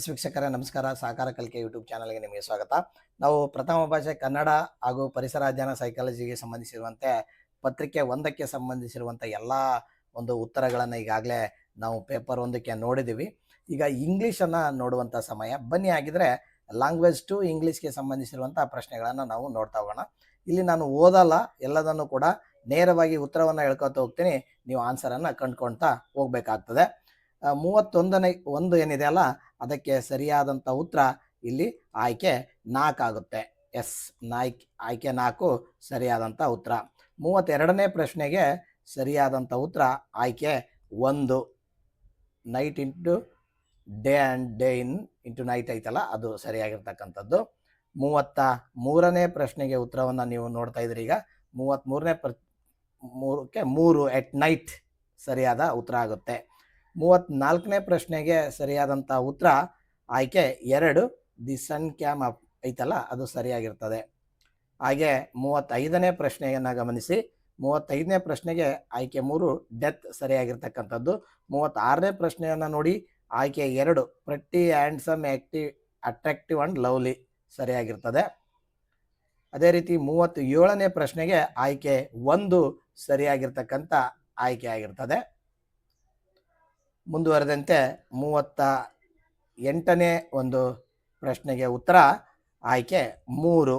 S ವೀಕ್ಷಕರ, ನಮಸ್ಕಾರ. ಸಹಕಾರ ಕಲಿಕೆ ಯೂಟ್ಯೂಬ್ ಚಾನಲ್ಗೆ ನಿಮಗೆ ಸ್ವಾಗತ. ನಾವು ಪ್ರಥಮ ಭಾಷೆ ಕನ್ನಡ ಹಾಗೂ ಪರಿಸರ ಅಧ್ಯಯನ ಸೈಕಾಲಜಿಗೆ ಸಂಬಂಧಿಸಿರುವಂತೆ ಪತ್ರಿಕೆ ಒಂದಕ್ಕೆ ಸಂಬಂಧಿಸಿರುವಂಥ ಎಲ್ಲ ಒಂದು ಉತ್ತರಗಳನ್ನು ಈಗಾಗಲೇ ನಾವು ಪೇಪರ್ ಒಂದಕ್ಕೆ ನೋಡಿದ್ದೀವಿ ಈಗ ಇಂಗ್ಲೀಷನ್ನು ನೋಡುವಂಥ ಸಮಯ. ಬನ್ನಿ ಆಗಿದ್ರೆ ಲ್ಯಾಂಗ್ವೇಜ್ ಟು ಇಂಗ್ಲೀಷ್ಗೆ ಸಂಬಂಧಿಸಿರುವಂಥ ಪ್ರಶ್ನೆಗಳನ್ನು ನಾವು ನೋಡ್ತಾ ಹೋಗೋಣ. ಇಲ್ಲಿ ನಾನು ಓದಲ್ಲ, ಎಲ್ಲದನ್ನು ಕೂಡ ನೇರವಾಗಿ ಉತ್ತರವನ್ನು ಹೇಳ್ಕೊತಾ ಹೋಗ್ತೀನಿ. ನೀವು ಆನ್ಸರನ್ನು ಕಂಡ್ಕೊಳ್ತಾ ಹೋಗ್ಬೇಕಾಗ್ತದೆ. ಮೂವತ್ತೊಂದನೇ ಒಂದು ಏನಿದೆ ಅಲ್ಲ, ಅದಕ್ಕೆ ಸರಿಯಾದಂಥ ಉತ್ತರ ಇಲ್ಲಿ ಆಯ್ಕೆ ನಾಲ್ಕಾಗುತ್ತೆ ಎಸ್ ನಾಯ್ಕ್ ಆಯ್ಕೆ ನಾಲ್ಕು ಸರಿಯಾದಂಥ ಉತ್ತರ. ಮೂವತ್ತೆರಡನೇ ಪ್ರಶ್ನೆಗೆ ಸರಿಯಾದಂಥ ಉತ್ತರ ಆಯ್ಕೆ ಒಂದು. Night into day and day in, into night ಐತಲ್ಲ, ಅದು ಸರಿಯಾಗಿರ್ತಕ್ಕಂಥದ್ದು. ಮೂವತ್ತ ಮೂರನೇ ಪ್ರಶ್ನೆಗೆ ಉತ್ತರವನ್ನು ನೀವು ನೋಡ್ತಾ ಇದ್ದೀರಿ ಈಗ. ಮೂವತ್ತ್ಮೂರನೇ ಪ್ರ ಮೂರಕ್ಕೆ ಮೂರು ಎಟ್ ನೈಟ್ ಸರಿಯಾದ ಉತ್ತರ ಆಗುತ್ತೆ. ಮೂವತ್ತ್ನಾಲ್ಕನೇ ಪ್ರಶ್ನೆಗೆ ಸರಿಯಾದಂಥ ಉತ್ತರ, ಆಯ್ಕೆ ಎರಡು, ದಿ ಸನ್ ಕ್ಯಾಮ್ ಅಪ್ ಐತಲ್ಲ, ಅದು ಸರಿಯಾಗಿರ್ತದೆ. ಹಾಗೆ ಮೂವತ್ತೈದನೇ ಪ್ರಶ್ನೆಯನ್ನು ಗಮನಿಸಿ. ಮೂವತ್ತೈದನೇ ಪ್ರಶ್ನೆಗೆ ಆಯ್ಕೆ ಮೂರು, ಡೆತ್ ಸರಿಯಾಗಿರ್ತಕ್ಕಂಥದ್ದು. ಮೂವತ್ತಾರನೇ ಪ್ರಶ್ನೆಯನ್ನು ನೋಡಿ, ಆಯ್ಕೆ ಎರಡು pretty and some active attractive and lovely ಸರಿಯಾಗಿರ್ತದೆ. ಅದೇ ರೀತಿ ಮೂವತ್ತು ಏಳನೇ ಪ್ರಶ್ನೆಗೆ ಆಯ್ಕೆ ಒಂದು ಸರಿಯಾಗಿರ್ತಕ್ಕಂಥ ಆಯ್ಕೆ ಆಗಿರ್ತದೆ. ಮುಂದುವರೆದಂತೆ ಮೂವತ್ತ ಎಂಟನೇ ಒಂದು ಪ್ರಶ್ನೆಗೆ ಉತ್ತರ, ಆಯ್ಕೆ ಮೂರು.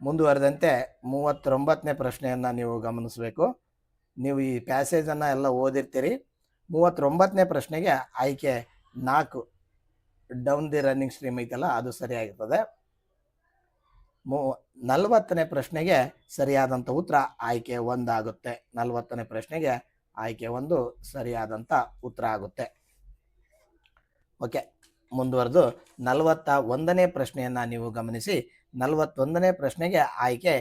ಮುಂದುವರೆದಂತೆ ಮೂವತ್ತೊಂಬತ್ತನೇ ಪ್ರಶ್ನೆಯನ್ನು ನೀವು ಗಮನಿಸಬೇಕು. ನೀವು ಈ ಪ್ಯಾಸೇಜನ್ನು ಎಲ್ಲ ಓದಿರ್ತೀರಿ. ಮೂವತ್ತೊಂಬತ್ತನೇ ಪ್ರಶ್ನೆಗೆ ಆಯ್ಕೆ ನಾಲ್ಕು. ಡೌನ್ ದಿ ರನ್ನಿಂಗ್ ಸ್ಟ್ರೀಮ್ ಐತಲ್ಲ, ಅದು ಸರಿಯಾಗಿರ್ತದೆ. ಮೂ, ನಲವತ್ತನೇ ಪ್ರಶ್ನೆಗೆ ಸರಿಯಾದಂಥ ಉತ್ತರ ಆಯ್ಕೆ ಒಂದಾಗುತ್ತೆ. ನಲವತ್ತನೇ ಪ್ರಶ್ನೆಗೆ ಆಯ್ಕೆ ಒಂದು ಸರಿಯಾದಂಥ ಉತ್ತರ ಆಗುತ್ತೆ. ಓಕೆ, ಮುಂದುವರೆದು ನಲವತ್ತ ಒಂದನೇ ಪ್ರಶ್ನೆಯನ್ನು ನೀವು ಗಮನಿಸಿ. ನಲವತ್ತೊಂದನೇ ಪ್ರಶ್ನೆಗೆ ಆಯ್ಕೆ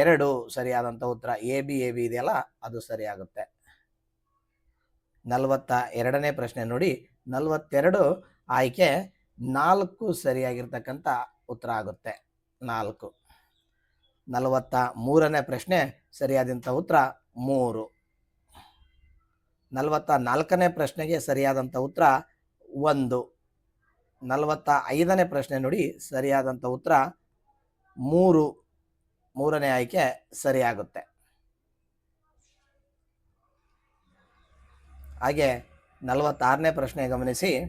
ಎರಡು ಸರಿಯಾದಂಥ ಉತ್ತರ ಎ, ಬಿ ಎ, ಬಿ ಇದೆಯಲ್ಲ, ಅದು ಸರಿಯಾಗುತ್ತೆ. ನಲವತ್ತ ಎರಡನೇ ಪ್ರಶ್ನೆ ನೋಡಿ, ನಲವತ್ತೆರಡು ಆಯ್ಕೆ ನಾಲ್ಕು ಸರಿಯಾಗಿರ್ತಕ್ಕಂಥ ಉತ್ತರ ಆಗುತ್ತೆ, ನಾಲ್ಕು. ನಲವತ್ತ ಮೂರನೇ ಪ್ರಶ್ನೆ ಸರಿಯಾದಂಥ ಉತ್ತರ ಮೂರು. ನಲವತ್ತ ನಾಲ್ಕನೇ ಪ್ರಶ್ನೆಗೆ ಸರಿಯಾದಂಥ ಉತ್ತರ ಒಂದು. ನಲವತ್ತ ಐದನೇ ಪ್ರಶ್ನೆ ನೋಡಿ ಸರಿಯಾದಂಥ ಉತ್ತರ ಮೂರು. ಮೂರನೇ ಆಯ್ಕೆ ಸರಿಯಾಗುತ್ತೆ. ಹಾಗೆ ನಲವತ್ತಾರನೇ ಪ್ರಶ್ನೆ ಗಮನಿಸಿ.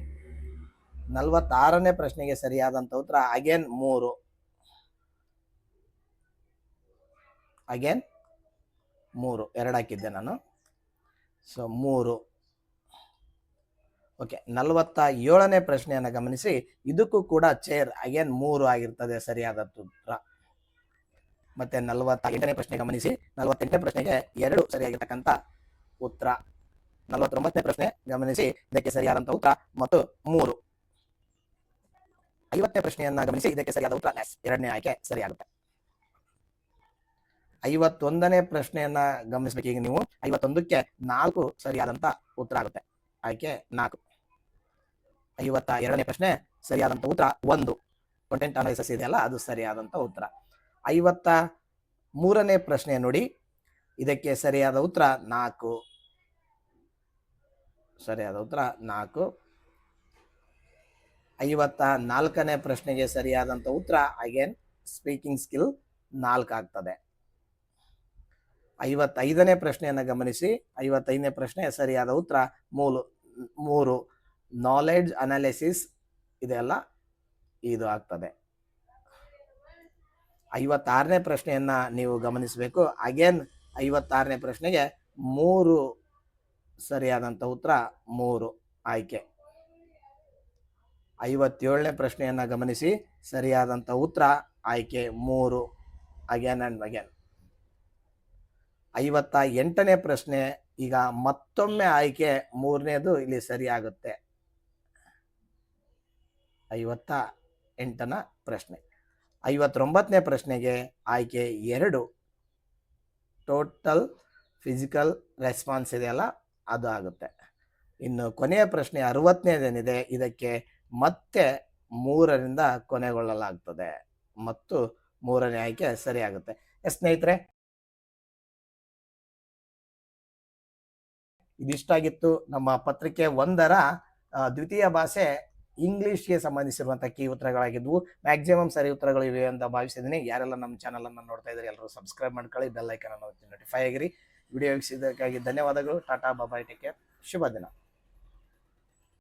ನಲವತ್ತಾರನೇ ಪ್ರಶ್ನೆಗೆ ಸರಿಯಾದಂಥ ಉತ್ತರ ಅಗೇನ್ ಮೂರು. ಅಗೇನ್ ಮೂರು. ಎರಡು ಹಾಕಿದ್ದೆ ನಾನು. ಸೊ ಮೂರು. ಓಕೆ ನಲವತ್ತ ಏಳನೇ ಪ್ರಶ್ನೆಯನ್ನು ಗಮನಿಸಿ. ಇದಕ್ಕೂ ಕೂಡ ಚೇರ್ ಅಗೇನ್ ಮೂರು ಆಗಿರ್ತದೆ ಸರಿಯಾದ ಉತ್ತರ ಮತ್ತೆ ನಲವತ್ತ ಎಂಟನೇ ಪ್ರಶ್ನೆ ಗಮನಿಸಿ. ನಲವತ್ತೆಂಟನೇ ಪ್ರಶ್ನೆಗೆ ಎರಡು ಸರಿಯಾಗಿರ್ತಕ್ಕಂಥ ಉತ್ತರ. ನಲವತ್ತೊಂಬತ್ತನೇ ಪ್ರಶ್ನೆ ಗಮನಿಸಿ. ಇದಕ್ಕೆ ಸರಿಯಾದಂಥ ಉತ್ತರ ಮತ್ತು ಮೂರು. ಐವತ್ತನೇ ಪ್ರಶ್ನೆಯನ್ನ ಗಮನಿಸಿ. ಇದಕ್ಕೆ ಸರಿಯಾದ ಉತ್ತರ. ಎರಡನೇ ಆಯ್ಕೆ ಸರಿಯಾಗುತ್ತೆ. ಐವತ್ತೊಂದನೇ ಪ್ರಶ್ನೆಯನ್ನ ಗಮನಿಸಬೇಕು ಈಗ ನೀವು. ಐವತ್ತೊಂದಕ್ಕೆ ನಾಲ್ಕು ಸರಿಯಾದಂತ ಉತ್ತರ ಆಗುತ್ತೆ. ಆಯ್ಕೆ ನಾಲ್ಕು. ಐವತ್ತ ಎರಡನೇ ಪ್ರಶ್ನೆ, ಸರಿಯಾದಂತ ಉತ್ತರ ಒಂದು. ಕಂಟೆಂಟ್ ಅನಾಲಿಸಿಸ್ ಇದೆಯಲ್ಲ ಅದು ಸರಿಯಾದಂತ ಉತ್ತರ. ಐವತ್ತ ಮೂರನೇ ಪ್ರಶ್ನೆ ನೋಡಿ. ಇದಕ್ಕೆ ಸರಿಯಾದ ಉತ್ತರ ನಾಲ್ಕು. ಸರಿಯಾದ ಉತ್ತರ ನಾಲ್ಕು. ಐವತ್ತ ನಾಲ್ಕನೇ ಪ್ರಶ್ನೆಗೆ ಸರಿಯಾದಂಥ ಉತ್ತರ ಅಗೇನ್ ಸ್ಪೀಕಿಂಗ್ ಸ್ಕಿಲ್ ನಾಲ್ಕು ಆಗ್ತದೆ. ಐವತ್ತೈದನೇ ಪ್ರಶ್ನೆಯನ್ನು ಗಮನಿಸಿ. ಐವತ್ತೈದನೇ ಪ್ರಶ್ನೆ ಸರಿಯಾದ ಉತ್ತರ. ಮೂಲು, ಮೂರು ನಾಲೆಡ್ಜ್ ಅನಾಲಿಸಿಸ್ ಇದೆಲ್ಲ ಇದು ಆಗ್ತದೆ. ಐವತ್ತಾರನೇ ಪ್ರಶ್ನೆಯನ್ನು ನೀವು ಗಮನಿಸಬೇಕು. ಅಗೇನ್ ಐವತ್ತಾರನೇ ಪ್ರಶ್ನೆಗೆ ಮೂರು ಸರಿಯಾದಂಥ ಉತ್ತರ, ಮೂರು ಆಯ್ಕೆ. ಐವತ್ತೇಳನೇ ಪ್ರಶ್ನೆಯನ್ನು ಗಮನಿಸಿ. ಸರಿಯಾದಂಥ ಉತ್ತರ, ಆಯ್ಕೆ, ಮೂರು. ಅಗೇನ್ ಆ್ಯಂಡ್ ಅಗೇನ್ ಐವತ್ತ ಎಂಟನೇ ಪ್ರಶ್ನೆ. ಈಗ ಮತ್ತೊಮ್ಮೆ ಆಯ್ಕೆ ಮೂರನೇದು ಇಲ್ಲಿ ಸರಿಯಾಗುತ್ತೆ ಐವತ್ತ ಎಂಟನ ಪ್ರಶ್ನೆ. ಐವತ್ತೊಂಬತ್ತನೇ ಪ್ರಶ್ನೆಗೆ ಆಯ್ಕೆ ಎರಡು. ಟೋಟಲ್ ಫಿಸಿಕಲ್ ರೆಸ್ಪಾನ್ಸ್ ಇದೆಯಲ್ಲ ಅದು ಆಗುತ್ತೆ. ಇನ್ನು ಕೊನೆಯ ಪ್ರಶ್ನೆ ಅರವತ್ತನೇದೇನಿದೆ, ಇದಕ್ಕೆ ಮತ್ತೆ ಮೂರರಿಂದ ಕೊನೆಗೊಳ್ಳಲಾಗ್ತದೆ. ಮತ್ತು ಮೂರನೇ ಆಯ್ಕೆ ಸರಿಯಾಗುತ್ತೆ ಸ್ನೇಹಿತರೆ ಇದಿಷ್ಟಾಗಿತ್ತು ನಮ್ಮ ಪತ್ರಿಕೆ ಒಂದರ ದ್ವಿತೀಯ ಭಾಷೆ ಇಂಗ್ಲಿಷ್ಗೆ ಸಂಬಂಧಿಸಿರುವಂಥ ಕೀ ಉತ್ತರಗಳಾಗಿದ್ವು. ಮ್ಯಾಕ್ಸಿಮಮ್ ಸರಿ ಉತ್ತರಗಳು ಇವೆ ಅಂತ ಭಾವಿಸಿದ್ದೀನಿ ಯಾರೆಲ್ಲ ನಮ್ಮ ಚಾನಲನ್ನು ನೋಡ್ತಾ ಇದ್ದಾರೆ, ಎಲ್ಲರೂ ಸಬ್ಸ್ಕ್ರೈಬ್ ಮಾಡ್ಕೊಳ್ಳಿ ಬೆಲ್ ಐಕನ್ ಅನ್ನು ನೋಟಿಫೈ ಆಗಿರಿ. ವಿಡಿಯೋ ವೀಕ್ಷಿಸಿದ್ದಕ್ಕಾಗಿ ಧನ್ಯವಾದಗಳು. Tata bye bye take care ಶುಭ ದಿನ.